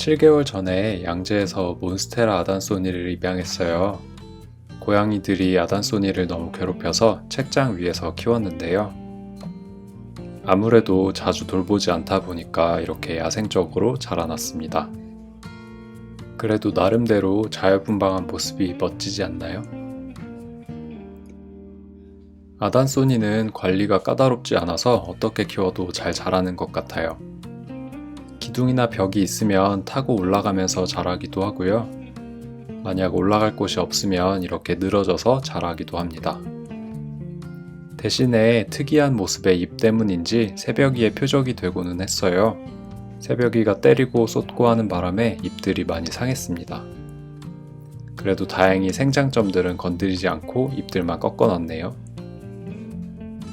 7개월 전에 양재에서 몬스테라 아단소니를 입양했어요. 고양이들이 아단소니를 너무 괴롭혀서 책장 위에서 키웠는데요. 아무래도 자주 돌보지 않다 보니까 이렇게 야생적으로 자라났습니다. 그래도 나름대로 자유분방한 모습이 멋지지 않나요? 아단소니는 관리가 까다롭지 않아서 어떻게 키워도 잘 자라는 것 같아요. 기둥이나 벽이 있으면 타고 올라가면서 자라기도 하고요. 만약 올라갈 곳이 없으면 이렇게 늘어져서 자라기도 합니다. 대신에 특이한 모습의 입 때문인지 새벽이의 표적이 되고는 했어요. 새벽이가 때리고 쏟고 하는 바람에 잎들이 많이 상했습니다. 그래도 다행히 생장점들은 건드리지 않고 잎들만 꺾어놨네요.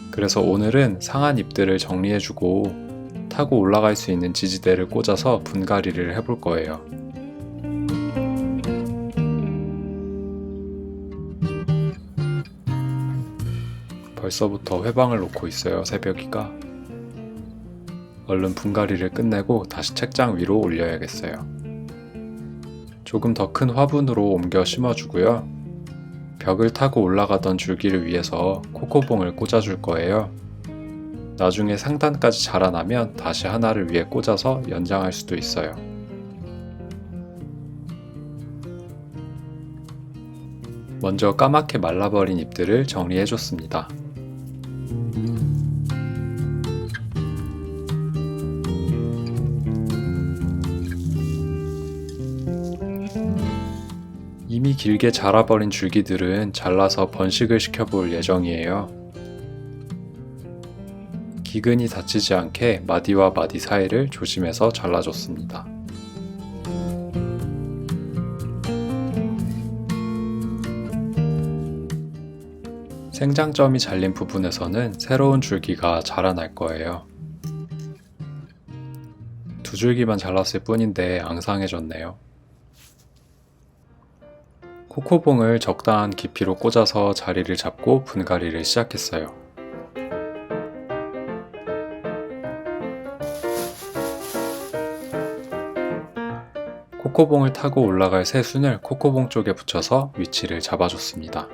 그래서 오늘은 상한 잎들을 정리해주고 타고 올라갈 수 있는 지지대를 꽂아서 분갈이를 해볼 거예요. 벌써부터 회방을 놓고 있어요, 새벽이가. 얼른 분갈이를 끝내고 다시 책장 위로 올려야겠어요. 조금 더 큰 화분으로 옮겨 심어주고요. 벽을 타고 올라가던 줄기를 위해서 코코봉을 꽂아줄 거예요. 나중에 상단까지 자라나면 다시 하나를 위에 꽂아서 연장할 수도 있어요. 먼저 까맣게 말라버린 잎들을 정리해줬습니다. 이미 길게 자라버린 줄기들은 잘라서 번식을 시켜볼 예정이에요. 기근이 다치지 않게 마디와 마디 사이를 조심해서 잘라줬습니다. 생장점이 잘린 부분에서는 새로운 줄기가 자라날 거예요. 두 줄기만 잘랐을 뿐인데 앙상해졌네요. 코코봉을 적당한 깊이로 꽂아서 자리를 잡고 분갈이를 시작했어요. 코코봉을 타고 올라갈 새순을 코코봉 쪽에 붙여서 위치를 잡아줬습니다.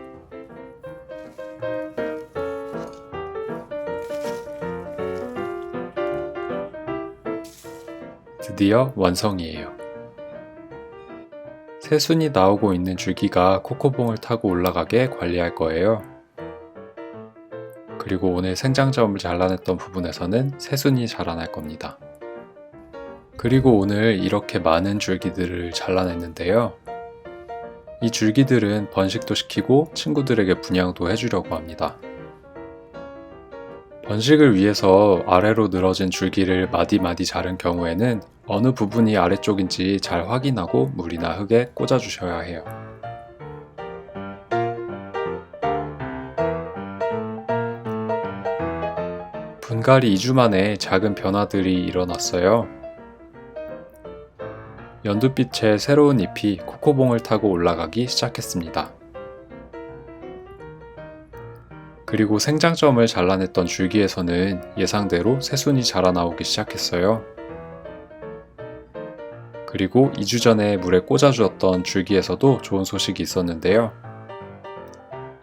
드디어 완성이에요. 새순이 나오고 있는 줄기가 코코봉을 타고 올라가게 관리할 거예요. 그리고 오늘 생장점을 잘라냈던 부분에서는 새순이 자라날 겁니다. 그리고 오늘 이렇게 많은 줄기들을 잘라냈는데요. 이 줄기들은 번식도 시키고 친구들에게 분양도 해주려고 합니다. 번식을 위해서 아래로 늘어진 줄기를 마디마디 자른 경우에는 어느 부분이 아래쪽인지 잘 확인하고 물이나 흙에 꽂아주셔야 해요. 분갈이 2주 만에 작은 변화들이 일어났어요. 연두빛의 새로운 잎이 코코봉을 타고 올라가기 시작했습니다. 그리고 생장점을 잘라냈던 줄기에서는 예상대로 새순이 자라나오기 시작했어요. 그리고 2주 전에 물에 꽂아주었던 줄기에서도 좋은 소식이 있었는데요.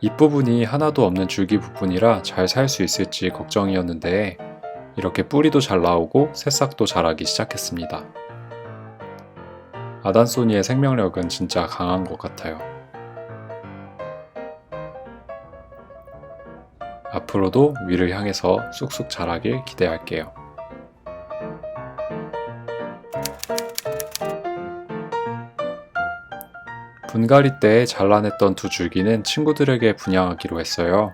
잎부분이 하나도 없는 줄기 부분이라 잘 살 수 있을지 걱정이었는데 이렇게 뿌리도 잘 나오고 새싹도 자라기 시작했습니다. 아단소니의 생명력은 진짜 강한 것 같아요. 앞으로도 위를 향해서 쑥쑥 자라길 기대할게요. 분갈이 때 잘라냈던 두 줄기는 친구들에게 분양하기로 했어요.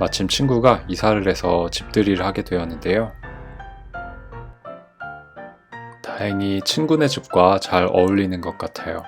마침 친구가 이사를 해서 집들이를 하게 되었는데요. 다행히 친구네 집과 잘 어울리는 것 같아요.